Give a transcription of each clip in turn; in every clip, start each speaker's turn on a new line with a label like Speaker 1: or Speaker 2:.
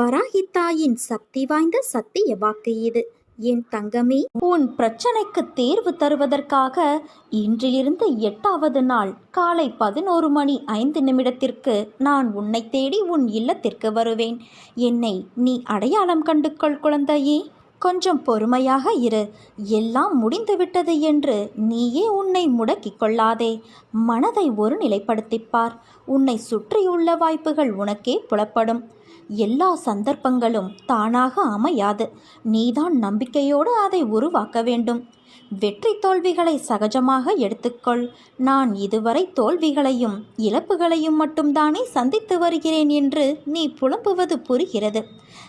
Speaker 1: வராகித்தாயின் சக்தி வாய்ந்த சத்திய வாக்கு இது. என் தங்கமே
Speaker 2: உன் பிரச்சனைக்கு தேர்வு தருவதற்காக இன்றிலிருந்து எட்டாவது நாள் காலை பதினோரு மணி ஐந்து நிமிடத்திற்கு நான் உன்னை தேடி உன் இல்லத்திற்கு வருவேன். என்னை நீ அடையாளம் கண்டுக்கொள் குழந்தையே. கொஞ்சம் பொறுமையாக இரு. எல்லாம் முடிந்துவிட்டது என்று நீயே உன்னை முடக்கிக் கொள்ளாதே. மனதை ஒரு நிலைப்படுத்திப்பார். உன்னை சுற்றியுள்ள வாய்ப்புகள் உனக்கே புலப்படும். எல்லா சந்தர்ப்பங்களும் தானாக அமையாது. நீதான் நம்பிக்கையோடு அதை உருவாக்க வேண்டும். வெற்றி தோல்விகளை சகஜமாக எடுத்துக்கொள். நான் இதுவரை தோல்விகளையும் இழப்புகளையும் மட்டும்தானே சந்தித்து வருகிறேன் என்று நீ புலம்புவது புரிகிறது.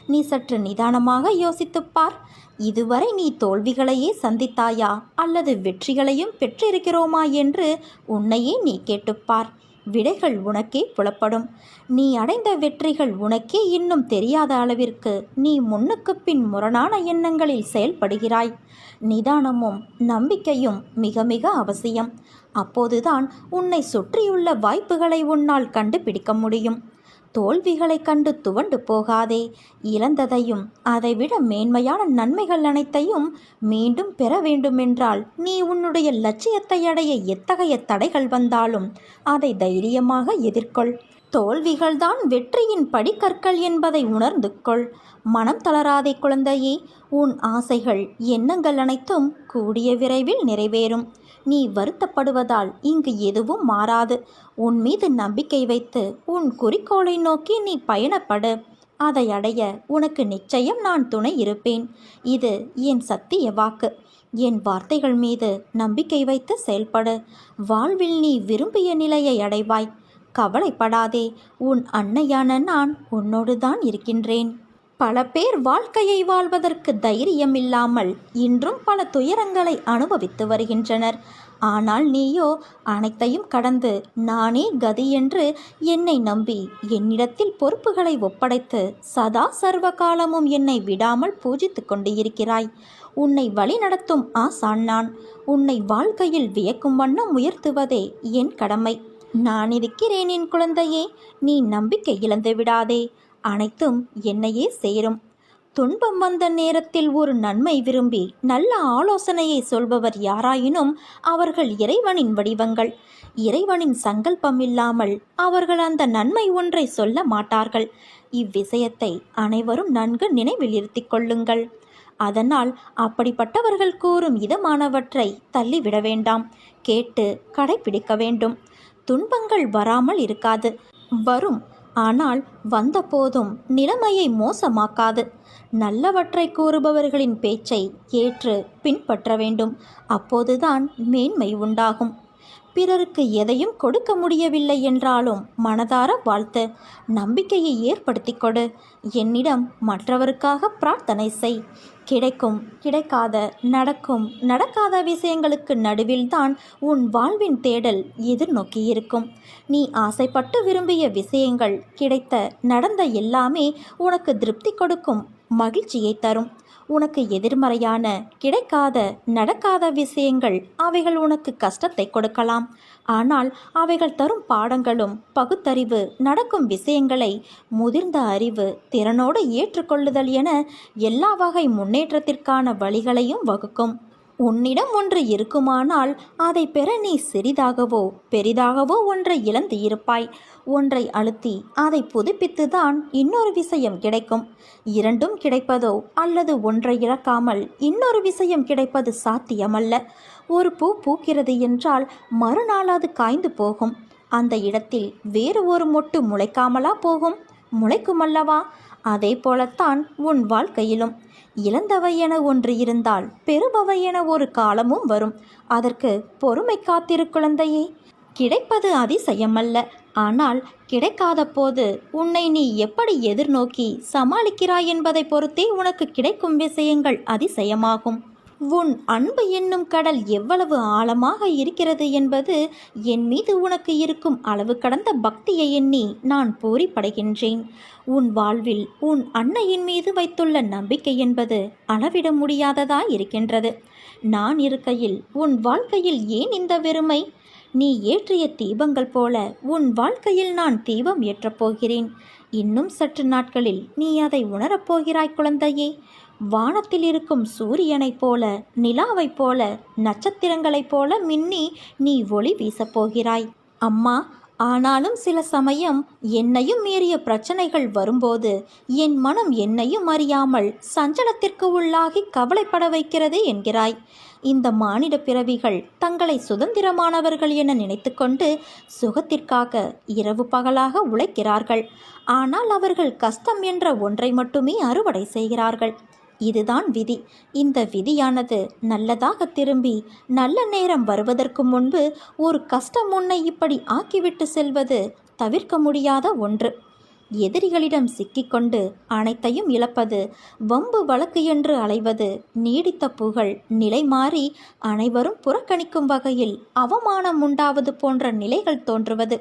Speaker 2: நீ சற்று நிதானமாக யோசித்துப் பார். இதுவரை நீ தோல்விகளையே சந்தித்தாயா? அல்லது வெற்றிகளையும் பெற்றிருக்கிறோமா என்று உன்னையே நீ கேட்டுப்பார் விடைகள் உனக்கே புலப்படும். நீ அடைந்த வெற்றிகள் உனக்கே இன்னும் தெரியாத அளவிற்கு நீ முன்னுக்கு பின் முரணான எண்ணங்களில் செயல்படுகிறாய். நிதானமும் நம்பிக்கையும் மிக மிக அவசியம். அப்போதுதான் உன்னை சுற்றியுள்ள வாய்ப்புகளை உன்னால் கண்டுபிடிக்க முடியும். தோல்விகளை கண்டு துவண்டு போகாதே. இழந்ததையும் அதைவிட மேன்மையான நன்மைகள் அனைத்தையும் மீண்டும் பெற வேண்டுமென்றால் நீ உன்னுடைய லட்சியத்தை அடைய எத்தகைய தடைகள் வந்தாலும் அதை தைரியமாக எதிர்கொள். தோல்விகள்தான் வெற்றியின் படிக்கற்கள் என்பதை உணர்ந்து கொள். மனம் தளராதே குழந்தையே. உன் ஆசைகள் எண்ணங்கள் அனைத்தும் கூடிய விரைவில் நிறைவேறும். நீ வருத்தப்படுவதால் இங்கு எதுவும் மாறாது. உன் மீது நம்பிக்கை வைத்து உன் குறிக்கோளை நோக்கி நீ பயணப்படு. அதை அடைய உனக்கு நிச்சயம் நான் துணை இருப்பேன். இது என் சத்திய வாக்கு. என் வார்த்தைகள் மீது நம்பிக்கை வைத்து செயல்படு. வாழ்வில் நீ விரும்பிய நிலையை அடைவாய். கவலைப்படாதே. உன் அன்னையான நான் உன்னோடு தான் இருக்கின்றேன். பல பேர் வாழ்க்கையை வாழ்வதற்கு தைரியம் இல்லாமல் இன்றும் பல துயரங்களை அனுபவித்து வருகின்றனர். ஆனால் நீயோ அனைத்தையும் கடந்து நானே கதி என்று என்னை நம்பி என்னிடத்தில் பொறுப்புகளை ஒப்படைத்து சதா சர்வ காலமும் என்னை விடாமல் பூஜித்து கொண்டு இருக்கிறாய் உன்னை வழிநடத்தும் ஆசான் நான். உன்னை வாழ்க்கையில் வியக்கும் வண்ணம் உயர்த்துவதே என் கடமை. நான் இருக்கிறேன் என் குழந்தையே. நீ நம்பிக்கை இழந்து விடாதே. அனைத்தும் என்னையே சேரும். துன்பம் வந்த நேரத்தில் ஒரு நன்மை விரும்பி நல்ல ஆலோசனையை சொல்பவர் யாராயினும் அவர்கள் இறைவனின் வடிவங்கள். இறைவனின் சங்கல்பம் இல்லாமல் அவர்கள் அந்த நன்மை ஒன்றை சொல்ல மாட்டார்கள். இவ்விஷயத்தை அனைவரும் நன்கு நினைவில் இருத்திக் கொள்ளுங்கள். அதனால் அப்படிப்பட்டவர்கள் கூறும் இதமானவற்றை தள்ளிவிட வேண்டாம். கேட்டு கடைபிடிக்க வேண்டும். துன்பங்கள் வராமல் இருக்காது. வரும் ஆனால் வந்தபோதும் நிலைமையை மோசமாக்காது. நல்லவற்றை கூறுபவர்களின் பேச்சை ஏற்று பின்பற்ற வேண்டும். அப்போதுதான் மேன்மை உண்டாகும். பிறருக்கு எதையும் கொடுக்க முடியவில்லை என்றாலும் மனதார வாழ்த்து நம்பிக்கையை ஏற்படுத்தி கொடு. என்னிடம் மற்றவருக்காக பிரார்த்தனை செய். கிடைக்கும். கிடைக்காத நடக்கும். நடக்காத விஷயங்களுக்கு நடுவில்தான் உன் வாழ்வின் தேடல் எதிர்நோக்கியிருக்கும். நீ ஆசைப்பட்டு விரும்பிய விஷயங்கள் கிடைத்த நடந்த எல்லாமே உனக்கு திருப்தி கொடுக்கும் மகிழ்ச்சியை தரும். உனக்கு எதிர்மறையான கிடைக்காத நடக்காத விஷயங்கள் அவைகள் உனக்கு கஷ்டத்தை கொடுக்கலாம். ஆனால் அவைகள் தரும் பாடங்களும் பகுத்தறிவு நடக்கும் விஷயங்களை முதிர்ந்த அறிவு திறனோடு ஏற்றுக்கொள்ளுதல் என எல்லா வகை முன்னேற்றத்திற்கான வழிகளையும் வகுக்கும். உன்னிடம் ஒன்று இருக்குமானால் அதை பெற நீ சிறிதாகவோ பெரிதாகவோ ஒன்றை இழந்து இருப்பாய் ஒன்றை அழுத்தி அதை புதுப்பித்துதான் இன்னொரு விஷயம் கிடைக்கும். இரண்டும் கிடைப்பதோ அல்லது ஒன்றை இழக்காமல் இன்னொரு விஷயம் கிடைப்பது சாத்தியமல்ல. ஒரு பூ பூக்கிறது என்றால் மறுநாள் அது காய்ந்து போகும். அந்த இடத்தில் வேறு ஒரு மொட்டு முளைக்காமலா போகும். முளைக்குமல்லவா? அதே போலத்தான் உன் வாழ்க்கையிலும். இழந்தவை என ஒன்று இருந்தால் பெறுபவை என ஒரு காலமும் வரும். அதற்கு பொறுமை காத்திரு குழந்தையே. கிடைப்பது அதிசயமல்ல. ஆனால் கிடைக்காத போது உன்னை நீ எப்படி எதிர்நோக்கி சமாளிக்கிறாய் என்பதை பொறுத்தே உனக்கு கிடைக்கும் விஷயங்கள் அதிசயமாகும். உன் அன்பு என்னும் கடல் எவ்வளவு ஆழமாக இருக்கிறது என்பது என் மீது உனக்கு இருக்கும் அளவு கடந்த பக்தியை எண்ணி நான் பூரிப்படைகின்றேன். உன் வாழ்வில் உன் அன்னையின் மீது வைத்துள்ள நம்பிக்கை என்பது அளவிட முடியாததாய் இருக்கின்றது நான் இருக்கையில் உன் வாழ்க்கையில் ஏன் இந்த வெறுமை? நீ ஏற்றிய தீபங்கள் போல உன் வாழ்க்கையில் நான் தீபம் ஏற்றப் போகிறேன். இன்னும் சற்று நாட்களில் நீ அதை உணரப் போகிறாய் குழந்தையே. வானத்தில் இருக்கும் சூரியனைப் போல நிலாவைப் போல நட்சத்திரங்களைப் போல மின்னி நீ ஒளி வீசப் போகிறாய். அம்மா ஆனாலும் சில சமயம் என்னையும் மீறிய பிரச்சனைகள் வரும்போது என் மனம் என்னையும் அறியாமல் சஞ்சலத்திற்கு உள்ளாகி கவலைப்பட வைக்கிறது என்கிறாய். இந்த மானிட பிறவிகள் தங்களை சுதந்திரமானவர்கள் என நினைத்துக்கொண்டு சுகத்திற்காக இரவு பகலாக உழைக்கிறார்கள். ஆனால் அவர்கள் கஷ்டம் என்ற ஒன்றை மட்டுமே அறுவடை செய்கிறார்கள். இதுதான் விதி. இந்த விதியானது நல்லதாக திரும்பி நல்ல நேரம் வருவதற்கு முன்பு ஒரு கஷ்டம் உன்னை இப்படி ஆக்கிவிட்டு செல்வது தவிர்க்க முடியாத ஒன்று. எதிரிகளிடம் சிக்கிக்கொண்டு அனைத்தையும் இழப்பது வம்பு வழக்கு என்று அலைவது நீடித்த புகழ் நிலை மாறி அனைவரும் புறக்கணிக்கும் வகையில் அவமானம் உண்டாவது போன்ற நிலைகள் தோன்றுவது.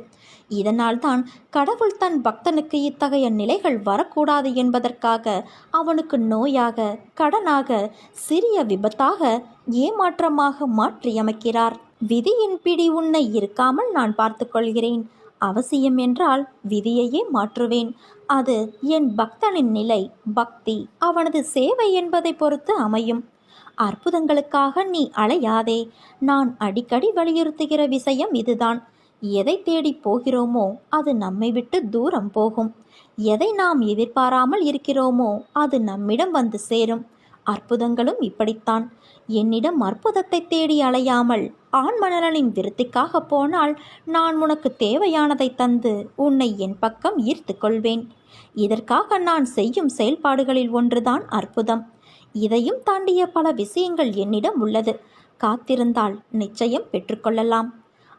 Speaker 2: இதனால்தான் கடவுள் தன் பக்தனுக்கு இத்தகைய நிலைகள் வரக்கூடாது என்பதற்காக அவனுக்கு நோயாக கடனாக சிறிய விபத்தாக ஏமாற்றமாக மாற்றியமைக்கிறார். விதியின் பிடி உன்னை இருக்காமல் நான் பார்த்துக்கொள்கிறேன் அவசியம் என்றால் விதியையே மாற்றுவேன். அது என் பக்தனின் நிலை பக்தி அவனது சேவை என்பதை பொறுத்து அமையும். அற்புதங்களுக்காக நீ அலையாதே. நான் அடிக்கடி வலியுறுத்துகிற விஷயம் இதுதான். எதை தேடி போகிறோமோ அது நம்மை விட்டு தூரம் போகும். எதை நாம் எதிர்பாராமல் இருக்கிறோமோ அது நம்மிடம் வந்து சேரும். அற்புதங்களும் இப்படித்தான். என்னிடம் அற்புதத்தை தேடி அலையாமல் ஆண்மணலனின் விருத்திக்காக போனால் நான் உனக்கு தேவையானதை தந்து உன்னை என் பக்கம் ஈர்த்து கொள்வேன். இதற்காக நான் செய்யும் செயல்பாடுகளில் ஒன்றுதான் அற்புதம். இதையும் தாண்டிய பல விஷயங்கள் என்னிடம் உள்ளது. காத்திருந்தால் நிச்சயம் பெற்றுக்கொள்ளலாம்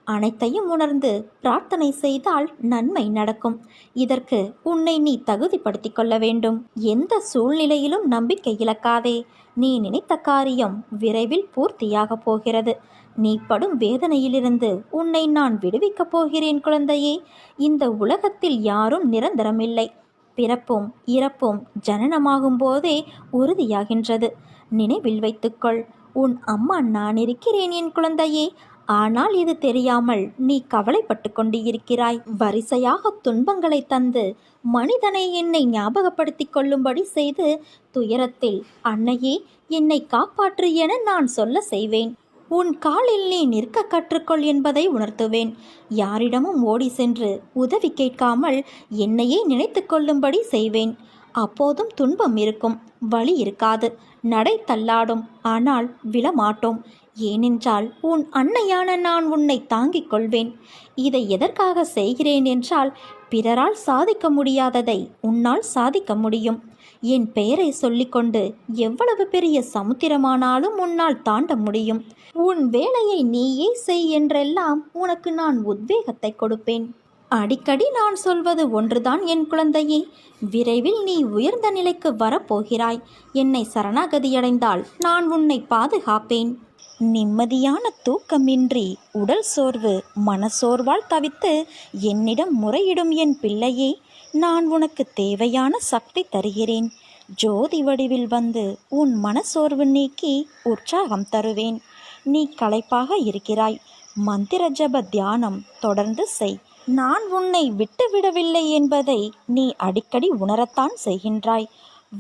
Speaker 2: அனைத்தையும் உணர்ந்து பிரார்த்தனை செய்தால் நன்மை நடக்கும். இதற்கு உன்னை நீ தகுதிப்படுத்திக் கொள்ள வேண்டும். எந்த சூழ்நிலையிலும் நம்பிக்கை இழக்காதே. நீ நினைத்த காரியம் விரைவில் பூர்த்தியாகப் போகிறது. நீ படும் வேதனையிலிருந்து உன்னை நான் விடுவிக்கப் போகிறேன் குழந்தையே. இந்த உலகத்தில் யாரும் நிரந்தரமில்லை. பிறப்பும் இறப்பும் ஜனனமாகும் போதே உறுதியாகின்றது. நினைவில் வைத்துக்கொள். உன் அம்மா நான் இருக்கிறேன் என் குழந்தையே. ஆனால் இது தெரியாமல் நீ கவலைப்பட்டு கொண்டு இருக்கிறாய் வரிசையாக துன்பங்களை தந்து மனிதனை என்னை ஞாபகப்படுத்திக் கொள்ளும்படி செய்து துயரத்தில் அன்னையே என்னை காப்பாற்று என நான் சொல்ல செய்வேன். உன் காலில் நீ நிற்க கற்றுக்கொள் என்பதை உணர்த்துவேன். யாரிடமும் ஓடி சென்று உதவி கேட்காமல் என்னையே நினைத்து கொள்ளும்படி செய்வேன். அப்போதும் துன்பம் இருக்கும் வழி இருக்காது. நடை தள்ளாடும் ஆனால் விழமாட்டோம். ஏனென்றால் உன் அன்னையான நான் உன்னை தாங்கிக் கொள்வேன். இதை எதற்காக செய்கிறேன் என்றால் பிறரால் சாதிக்க முடியாததை உன்னால் சாதிக்க முடியும். என் பெயரை சொல்லிக்கொண்டு எவ்வளவு பெரிய சமுத்திரமானாலும் உன்னால் தாண்ட முடியும். உன் வேலையை நீயே செய் என்றெல்லாம் உனக்கு நான் உத்வேகத்தை கொடுப்பேன். அடிக்கடி நான் சொல்வது ஒன்றுதான் என் குழந்தையே. விரைவில் நீ உயர்ந்த நிலைக்கு வரப்போகிறாய். என்னை சரணாகதியடைந்தால் நான் உன்னை பாதுகாப்பேன். நிம்மதியான தூக்கமின்றி உடல் சோர்வு மனசோர்வால் தவித்து என்னிடம் முறையிடும் என் பிள்ளையே நான் உனக்கு தேவையான சக்தி தருகிறேன். ஜோதி வடிவில் வந்து உன் மனசோர்வு நீக்கி உற்சாகம் தருவேன். நீ களைப்பாக இருக்கிறாய். மந்திர ஜப தியானம் தொடர்ந்து செய். நான் உன்னை விட்டுவிடவில்லை என்பதை நீ அடிக்கடி உணரத்தான் செய்கின்றாய்.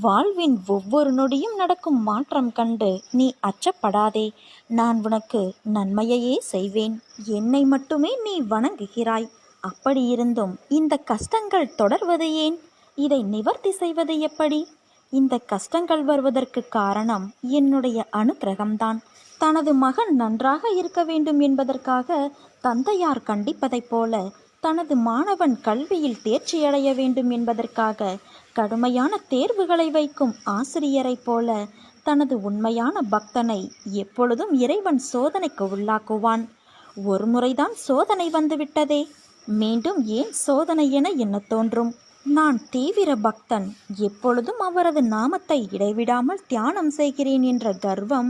Speaker 2: வாழ்வின் ஒவ்வொரு நொடியும் நடக்கும் மாற்றம் கண்டு நீ அச்சப்படாதே. நான் உனக்கு நன்மையையே செய்வேன். என்னை மட்டுமே நீ வணங்குகிறாய். அப்படியிருந்தும் இந்த கஷ்டங்கள் தொடர்வது ஏன்? இதை நிவர்த்தி செய்வது எப்படி? இந்த கஷ்டங்கள் வருவதற்கு காரணம் என்னுடைய அனுக்கிரகம்தான். தனது மகன் நன்றாக இருக்க வேண்டும் என்பதற்காக தந்தையார் கண்டிப்பதைப் போல தனது மாணவன் கல்வியில் தேர்ச்சியடைய வேண்டும் என்பதற்காக கடுமையான தேர்வுகளை வைக்கும் ஆசிரியரைப் போல தனது உண்மையான பக்தனை எப்பொழுதும் இறைவன் சோதனைக்கு உள்ளாக்குவான். ஒரு முறைதான் சோதனை வந்துவிட்டதே. மீண்டும் ஏன் சோதனை என என்ன தோன்றும்? நான் தீவிர பக்தன். எப்பொழுதும் அவரது நாமத்தை இடைவிடாமல் தியானம் செய்கிறேன் என்ற கர்வம்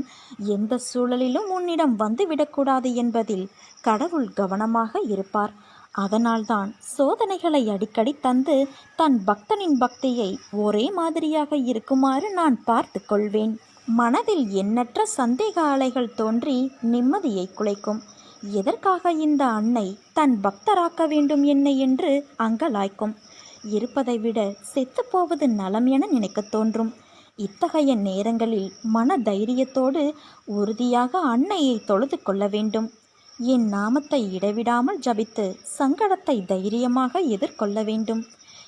Speaker 2: எந்த சூழலிலும் உன்னிடம் வந்துவிடக்கூடாது என்பதில் கடவுள் கவனமாக இருப்பார். அதனால்தான் சோதனைகளை அடிக்கடி தந்து தன் பக்தனின் பக்தியை ஒரே மாதிரியாக இருக்குமாறு நான் பார்த்து கொள்வேன். மனதில் எண்ணற்ற சந்தேக அலைகள் தோன்றி நிம்மதியை குலைக்கும். எதற்காக இந்த அன்னை தன் பக்தராக்க வேண்டும் என்னை என்று அங்கலாய்க்கும். இருப்பதை விட செத்துப்போவது நலம் என நினைக்கத் தோன்றும். இத்தகைய நேரங்களில் மன தைரியத்தோடு உறுதியாக அன்னையை தொழுது கொள்ள வேண்டும். என் நாமத்தை இடைவிடாமல் ஜபித்து சங்கடத்தை தைரியமாக எதிர்கொள்ள வேண்டும்.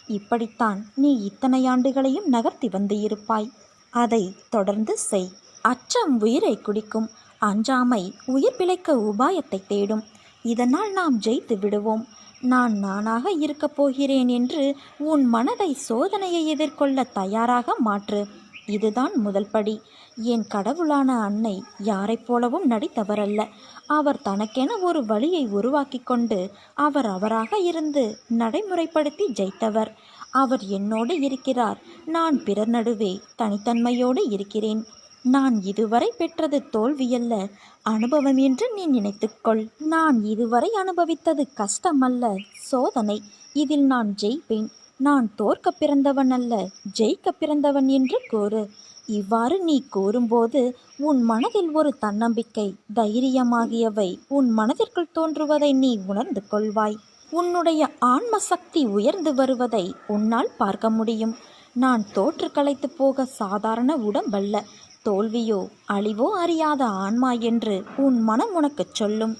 Speaker 2: இப்படித்தான் நீ இத்தனை ஆண்டுகளையும் நகர்த்தி வந்து இருப்பாய். அதை தொடர்ந்து செய். அச்சம் உயிரை குடிக்கும். அஞ்சாமை உயிர் பிழைக்க உபாயத்தை தேடும். இதனால் நாம் ஜெயித்து விடுவோம். நான் நானாக இருக்கப் போகிறேன் என்று உன் மனதை சோதனையை எதிர்கொள்ள தயாராக மாற்று. இதுதான் முதல் படி. என் கடவுளான அன்னை யாரைப் போலவும் நடித்தவரல்ல. அவர் தனக்கென ஒரு வழியை உருவாக்கி கொண்டு அவர் அவராக இருந்து நடைமுறைப்படுத்தி ஜெயித்தவர். அவர் என்னோடு இருக்கிறார். நான் பிறர் நடுவே தனித்தன்மையோடு இருக்கிறேன். நான் இதுவரை பெற்றது தோல்வியல்ல. அனுபவம் என்று நீ நினைத்துக்கொள் நான் இதுவரை அனுபவித்தது கஷ்டமல்ல. சோதனை. இதில் நான் ஜெயிப்பேன். நான் தோற்க பிறந்தவன் அல்ல ஜெயிக்க பிறந்தவன் என்று கூறு. இவ்வாறு நீ கூறும்போது உன் மனதில் ஒரு தன்னம்பிக்கை தைரியமாகியவை உன் மனதிற்குள் தோன்றுவதை நீ உணர்ந்து கொள்வாய். உன்னுடைய ஆன்ம சக்தி உயர்ந்து வருவதை உன்னால் பார்க்க முடியும். நான் தோற்று களைத்து போக சாதாரண உடம்பல்ல. தோல்வியோ அழிவோ அறியாத ஆன்மா என்று உன் மனம் உனக்குச் சொல்லும்.